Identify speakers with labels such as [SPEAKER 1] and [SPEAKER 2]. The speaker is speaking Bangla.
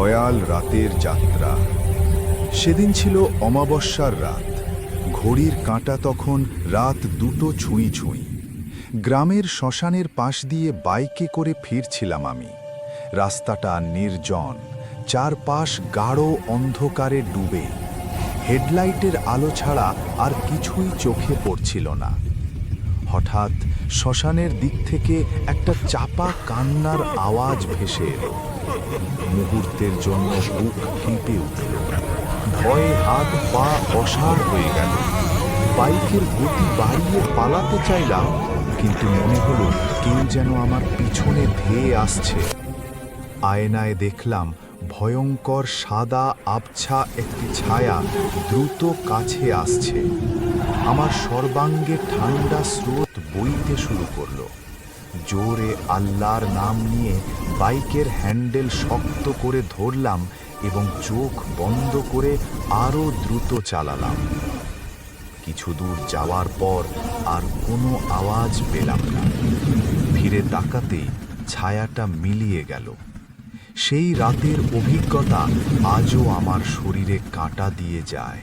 [SPEAKER 1] ভয়াল রাতের যাত্রা। সেদিন ছিল অমাবস্যার রাত। ঘড়ির কাঁটা তখন রাত দুটো ছুঁই ছুঁই। গ্রামের শ্মশানের পাশ দিয়ে বাইকে করে ফিরছিলাম আমি। রাস্তাটা নির্জন, চারপাশ গাঢ় অন্ধকারে ডুবে। হেডলাইটের আলো ছাড়া আর কিছুই চোখে পড়ছিল না। হঠাৎ শ্মশানের দিক থেকে একটা চাপা কান্নার আওয়াজ ভেসে এলো। মুহূর্তের জন্য বুক কেঁপে উঠল। ভয়ে হাত পা অসাড় হয়ে গেল। বাইকের গতি বাড়িয়ে পালাতে চাইলাম, কিন্তু মনে হলো কেউ যেন আমার পিছনে ধেয়ে আসছে। আয়নায় দেখলাম ভয়ঙ্কর সাদা আবছা একটি ছায়া দ্রুত কাছে আসছে। আমার সর্বাঙ্গে ঠান্ডা স্রোত বইতে শুরু করল। জোরে আল্লাহর নাম নিয়ে বাইকের হ্যান্ডেল শক্ত করে ধরলাম এবং চোখ বন্ধ করে আরও দ্রুত চালালাম। কিছু দূর যাওয়ার পর আর কোনো আওয়াজ পেলাম না। ফিরে তাকাতেই ছায়াটা মিলিয়ে গেল। সেই রাতের অভিজ্ঞতা আজও আমার শরীরে কাঁটা দিয়ে যায়।